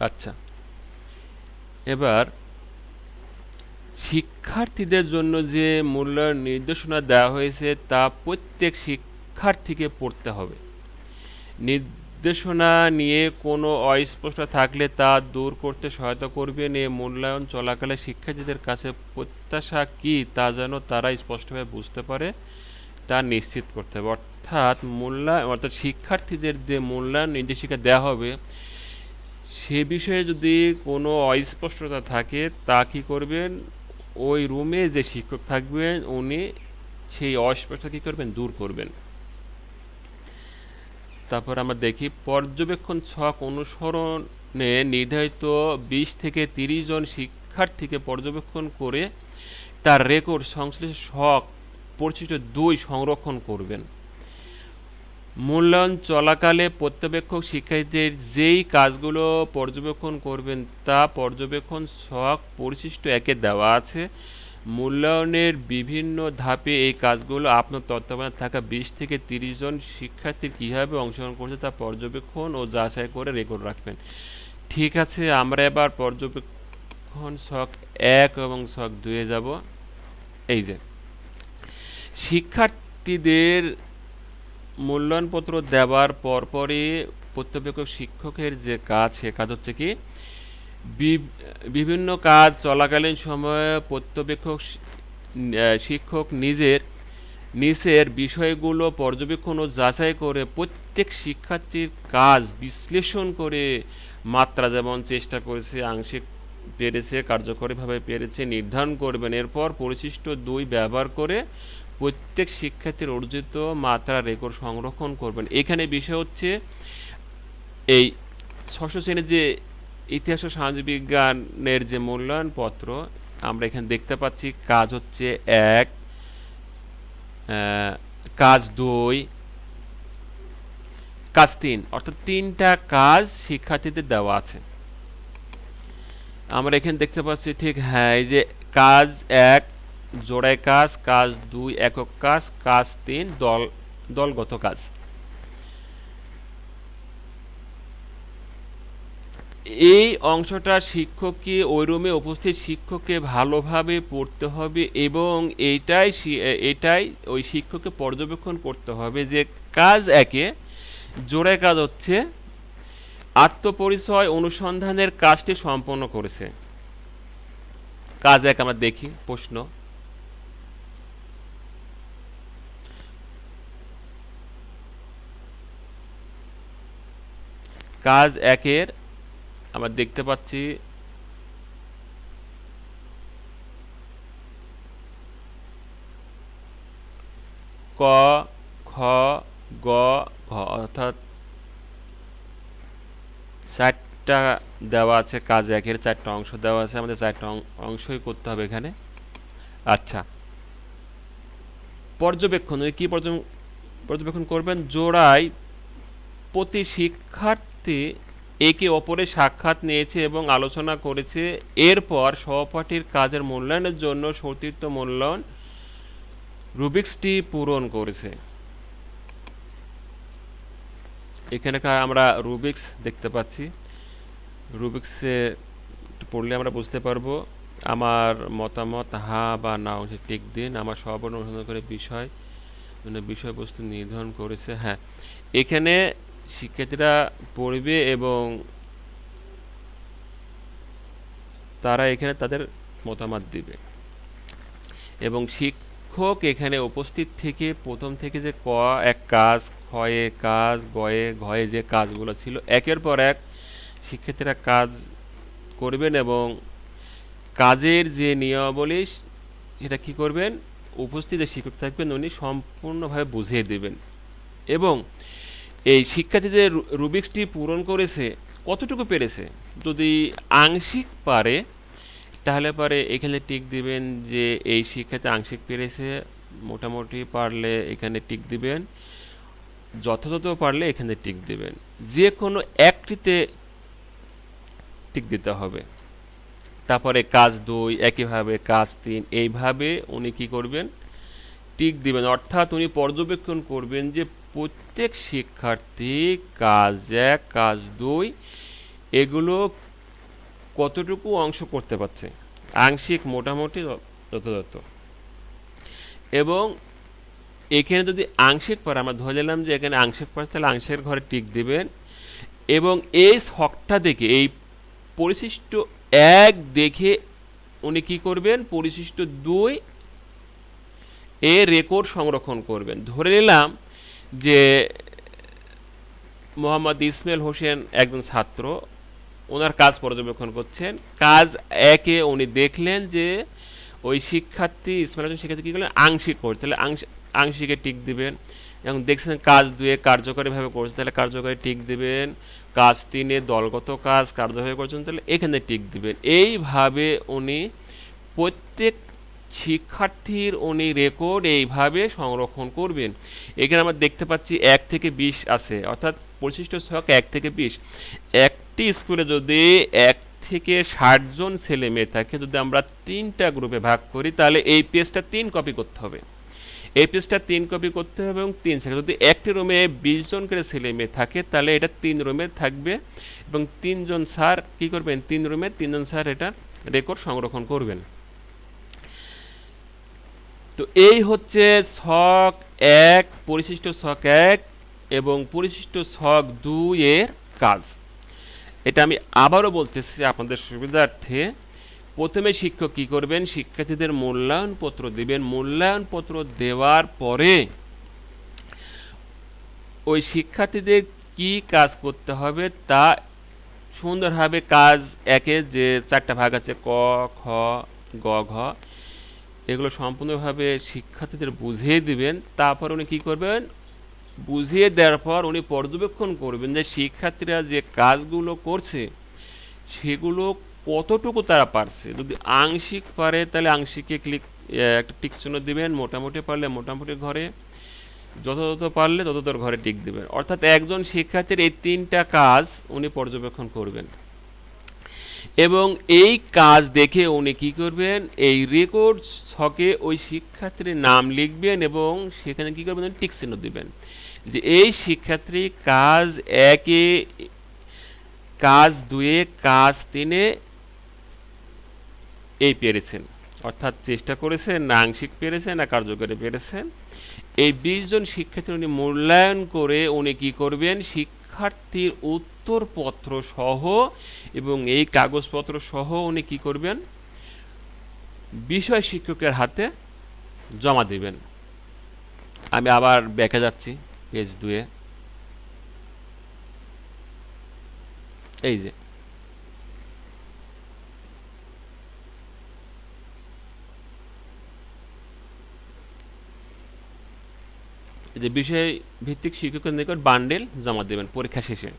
আচ্ছা। এবার শিক্ষার্থীদের জন্য যে মূল্যায়ন নির্দেশনা দেওয়া হয়েছে, তা প্রত্যেক শিক্ষার্থীকে পড়তে হবে। নির্দেশনা নিয়ে কোনো অস্পষ্ট থাকলে তা দূর করতে সহায়তা করবেন এ মূল্যায়ন চলাকালে শিক্ষার্থীদের কাছে প্রত্যাশা কি, তা যেন তারা স্পষ্টভাবে বুঝতে পারে, তা নিশ্চিত করতে হবে। অর্থাৎ মূল্যায়ন, অর্থাৎ শিক্ষার্থীদের যে মূল্যায়ন নির্দেশিকা দেওয়া হবে সে বিষয়ে যদি কোনো অস্পষ্টতা থাকে, তা কী করবেন? ওই রুমে যে শিক্ষক থাকবেন, উনি সেই অস্পষ্টতা কী করবেন? দূর করবেন। তারপর আমরা দেখি, পর্যবেক্ষণ ছক অনুসরণে নির্ধারিত বিশ থেকে তিরিশ জন শিক্ষার্থীকে পর্যবেক্ষণ করে তার রেকর্ড সংশ্লিষ্ট শখ পরিচিত দুই সংরক্ষণ করবেন। মূল্যায়ন চলাকালে পর্যবেক্ষক শিক্ষার্থীদের যেই কাজগুলো পর্যবেক্ষণ করবেন তা পর্যবেক্ষণ ছক পরিশিষ্ট একে দেওয়া আছে। মূল্যায়নের বিভিন্ন ধাপে এই কাজগুলো আপনার তত্ত্বাবধানে থাকা বিশ থেকে তিরিশ জন শিক্ষার্থী কীভাবে অংশগ্রহণ করছে তা পর্যবেক্ষণ ও যাচাই করে রেকর্ড রাখবেন। ঠিক আছে, আমরা এবার পর্যবেক্ষণ ছক এক এবং ছক দুয়ে যাব। এই যে, শিক্ষার্থীদের মূল্যায়নপত্র দেওয়ার পরপরই পর্যবেক্ষক শিক্ষকের যে কাজ, সে কাজ হচ্ছে কি বিভিন্ন কাজ চলাকালীন সময়ে পর্যবেক্ষক শিক্ষক নিজের নিচের বিষয়গুলো পর্যবেক্ষণ ও যাচাই করে প্রত্যেক শিক্ষার্থীর কাজ বিশ্লেষণ করে মাত্রা যেমন চেষ্টা করেছে, আংশিক পেরেছে, কার্যকরীভাবে পেরেছে, নির্ধারণ করবেন। এরপর পরিশিষ্ট দুই ব্যবহার করে প্রত্যেক শিক্ষার্থীর অর্জিত মাত্রা রেকর্ড সংরক্ষণ করবেন। এখানে বিষয় হচ্ছে, এই ষষ্ঠ শ্রেণির যে ইতিহাস ও সামাজিক বিজ্ঞানের যে মূল্যায়ন পত্র আমরা এখানে দেখতে পাচ্ছি, কাজ হচ্ছে এক কাজ দুই, কাজ তিন, অর্থাৎ তিনটা কাজ শিক্ষার্থীদের দেওয়া আছে। আমরা এখানে দেখতে পাচ্ছি ঠিক হ্যাঁ এই যে কাজ এক জোড়ায় কাজ কাজ দুই একক কাজ কাজ তিন দল, দলগত কাজ। এই অংশটা শিক্ষককে ওই রুমে উপস্থিত শিক্ষককে ভালোভাবে পড়তে হবে এবং এইটাই এটাই ওই শিক্ষককে পর্যবেক্ষণ করতে হবে যে কাজ একে, জোড়ায় কাজ হচ্ছে আত্মপরিচয় অনুসন্ধানের কাজটি সম্পন্ন করেছে। কাজ এক আমরা দেখি, প্রশ্ন। কাজ একের, আমরা দেখতে পাচ্ছি ক, খ, গ, ঘ, অর্থাৎ চারটা দেওয়া আছে, কাজ একের চারটা অংশ দেওয়া আছে, আমাদের চারটা অংশই করতে হবে এখানে। আচ্ছা। পর্যবেক্ষণ কি পর্য- পর্যবেক্ষণ করবেন? জোড়ায় প্রতি শিক্ষার্থী একে অপরের সাক্ষাৎ নিয়েছে এবং আলোচনা করেছে। এরপর সহপাঠীর কাজের মূল্যায়নের জন্য সতীর্থ মূল্যায়ন রুবিক্সটি পূরণ করেছে। এখানে আমরা রুবিক্স দেখতে পাচ্ছি। রুবিক্সে পড়লে আমরা বুঝতে পারব আমার মতামত, হা বা না অংশে টিক দিন। আমার সবর্ণ অনুসন্ধান করে বিষয় মানে বিষয়বস্তু নির্ধারণ করেছে। হ্যাঁ এখানে শিক্ষার্থীরা পড়বে এবং তারা এখানে তাদের মতামত দিবে। এবং শিক্ষক এখানে উপস্থিত থেকে প্রথম থেকে যে ক, এক কাজ, ক্ষয়ে কাজ, গয়ে ঘয়ে যে কাজগুলো ছিল, একের পর এক শিক্ষার্থীরা কাজ করবেন এবং কাজের যে নিয়মাবলী, সেটা কি করবেন? উপস্থিত যে শিক্ষক থাকবেন, উনি সম্পূর্ণভাবে বুঝিয়ে দেবেন। এবং এই শিক্ষার্থীদের রুবিক্সটি পূরণ করেছে কতটুকু পেরেছে? যদি আংশিক পারে, তাহলে পরে এখানে টিক দিবেন যে এই শিক্ষার্থী আংশিক পেরেছে, মোটামুটি পারলে এখানে টিক দিবেন, যথাযথ পারলে এখানে টিক দিবেন। যে কোনো একটিতে টিক দিতে হবে। তারপরে কাজ দুই, একইভাবে কাজ তিন, এইভাবে উনি কি করবেন? টিক দিবেন। অর্থাৎ উনি পর্যবেক্ষণ করবেন যে প্রত্যেক শিক্ষার্থী কাজ এক, কাজ দুই, এগুলো কতটুকু অংশ করতে পারছে? আংশিক মোটামুটি যথাযথ। এবং এখানে যদি আংশিক পারে, আমরা ধরে নিলাম যে এখানে আংশিক পারে, তাহলে আংশের ঘরে টিক দিবেন। এবং এই শখটা দেখে, এই পরিশিষ্ট এক দেখে উনি কি করবেন? পরিশিষ্ট দুই এ রেকর্ড সংরক্ষণ করবেন। ধরে নিলাম যে মোহাম্মদ ইসমাইল হোসেন একজন ছাত্র, ওনার কাজ পর্যবেক্ষণ করছেন। কাজ একে উনি দেখলেন যে ওই শিক্ষার্থী, ইসমাইল হোসেন শিক্ষার্থী কী করলেন? আংশিক করছে তাহলে আংশ, আংশিকে টিক দিবেন। এবং দেখছেন কাজ দুয়ে কার্যকরীভাবে করছে তাহলে কার্যকরী টিক দিবেন। কাজ তিনে দলগত কাজ কার্যকরী করছেন। তাহলে এখানে টিক দিবেন। এইভাবে উনি প্রত্যেক শিক্ষার্থীর উনি রেকর্ড এইভাবে সংরক্ষণ করবেন। এখানে আমরা দেখতে পাচ্ছি এক থেকে বিশ আছে, অর্থাৎ পরিশিষ্ট ছক এক থেকে বিশ। একটি স্কুলে যদি এক থেকে ষাট জন ছেলে মেয়ে থাকে, যদি আমরা তিনটা গ্রুপে ভাগ করি, তাহলে এই পেজটা তিন কপি করতে হবে। এই পেজটা তিন কপি করতে হবে এবং তিন সেকেন্ড যদি একটি রুমে বিশ জন করে ছেলে মেয়ে থাকে, তাহলে এটা তিন রুমে থাকবে এবং তিনজন স্যার কি করবেন? তিন রুমে তিনজন স্যার এটা রেকর্ড সংরক্ষণ করবেন। তো এই হচ্ছে ছক এক, পরিশিষ্ট ছক এক এবং পরিশিষ্ট ছক দুই এর কাজ। এটা আমি আবারও বলতেছি আপনাদের সুবিধার্থে। প্রথমে শিক্ষক কি করবেন? শিক্ষার্থীদের মূল্যায়ন পত্র দিবেন। মূল্যায়ন পত্র দেওয়ার পরে ওই শিক্ষার্থীদের কি কাজ করতে হবে তা সুন্দরভাবে কাজ একে যে চারটা ভাগ আছে ক, খ, গ, ঘ এগুলো সম্পূর্ণভাবে শিক্ষার্থীদের বুঝিয়ে দিবেন, তারপর উনি কী করবেন? বুঝিয়ে দেওয়ার পর উনি পর্যবেক্ষণ করবেন যে শিক্ষার্থীরা যে কাজগুলো করছে, সেগুলো কতটুকু তারা পারছে? যদি আংশিক পারে, তাহলে আংশিকে ক্লিক একটা টিক চিহ্ন দিবেন, মোটামুটি পারলে মোটামুটি ঘরে, যথাযথ পারলে ততদূর ঘরে টিক দিবেন। অর্থাৎ একজন শিক্ষার্থীর এই তিনটা কাজ উনি পর্যবেক্ষণ করবেন। এবং এই কাজ দেখে উনি কি করবেন? এই রেকর্ড ছকে ওই শিক্ষার্থীর নাম লিখবেন এবং সেখানে কি করবেন? টিক চিহ্ন দিবেন। যে এই শিক্ষার্থী কাজ একে, কাজ দুয়ে, কাজ তিনে এই পেরেছেন। অর্থাৎ চেষ্টা করেছেন না আংশিক পেরেছেন না কার্যকরী পেরেছেন। এই বিশ জন শিক্ষার্থী উনি মূল্যায়ন করে উনি কি করবেন? শিক্ষার্থীর উত্তরপত্র সহ এবং এই কাগজপত্র সহ উনি কি করবেন? বিষয় শিক্ষকের হাতে জমা দিবেন। আমি আবার ব্যাকে যাচ্ছি পেজ দুয়ে। এই যে যে বিষয় ভিত্তিক শিক্ষকের নিকট বান্ডেল জমা দেবেন পরীক্ষা শেষে।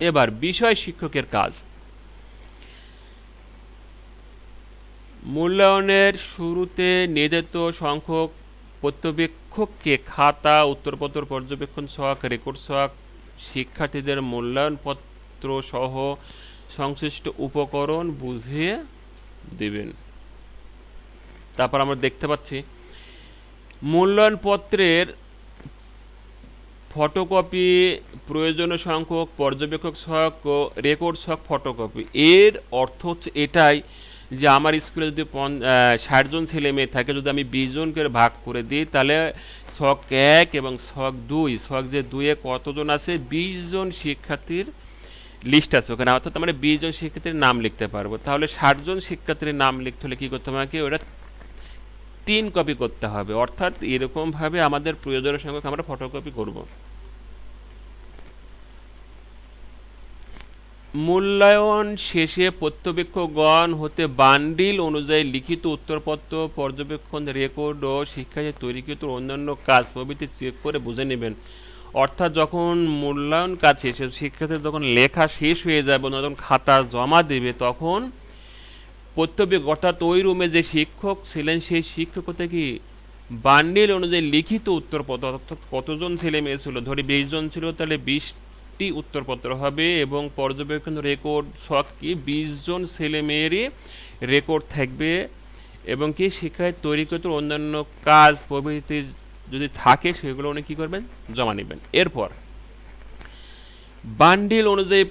এবার বিষয় শিক্ষকের কাজ। মূল্যায়নের শুরুতে নির্ধারিত সংখ্যক পর্যবেক্ষককে খাতা, উত্তরপত্র, পর্যবেক্ষণ সহায়ক রেকর্ড সহায়ক, শিক্ষার্থীদের মূল্যায়নপত্র সহ সংশ্লিষ্ট উপকরণ বুঝিয়ে দেবেন। তারপর আমরা দেখতে পাচ্ছি মূল্যায়নপত্রের ফটোকপি, প্রয়োজনীয় সংখ্যক, পর্যবেক্ষক সহায়ক ও রেকর্ড সহায়ক ফটোকপি। এর অর্থ হচ্ছে এটাই যে আমার স্কুলে যদি ষাট জন ছেলে মেয়ে থাকে, যদি আমি বিশ জনকে ভাগ করে দিই, তাহলে শখ এক এবং শখ দুই শখ যে দুয়ে কতজন আছে, বিশ জন শিক্ষার্থীর লিস্ট আছে। ওখানে অর্থাৎ মানে বিশ জন শিক্ষার্থীর নাম লিখতে পারব। তাহলে ষাট জন শিক্ষার্থীর নাম লিখতে হলে কী করতে হবে আমাকে? ওটা তিন কপি করতে হবে। অর্থাৎ এরকমভাবে আমাদের প্রয়োজনের সংখ্যক আমরা ফটোকপি করব। মূল্যায়ন শেষে প্রত্যবেক্ষকগণ হতে বান্ডিল অনুযায়ী লিখিত উত্তরপত্র, পর্যবেক্ষণ রেকর্ড ও শিক্ষার্থী তৈরিকৃত অন্যান্য কাজ প্রভৃতি চেক করে বুঝে নেবেন। অর্থাৎ যখন মূল্যায়ন কাজ শেষ শিক্ষার্থী যখন লেখা শেষ হয়ে যাবে যখন খাতা জমা দেবে, তখন প্রত্যবিক অর্থাৎ ওই রুমে যে শিক্ষক ছিলেন সেই শিক্ষক কি বান্ডিল অনুযায়ী লিখিত উত্তরপত্র অর্থাৎ কতজন ছেলে মেয়ে ছিল? ধরি বিশ জন ছিল, তাহলে বিশটি উত্তরপত্র হবে এবং পর্যবেক্ষণ রেকর্ড সব কি? বিশ জন ছেলে মেয়েরই রেকর্ড থাকবে এবং কি শিক্ষায় তৈরিকৃত অন্যান্য কাজ প্রভৃতি যদি থাকে সেগুলো উনি কী করবেন? জমা নেবেন। এরপর বান্ডিল অনুযায়ী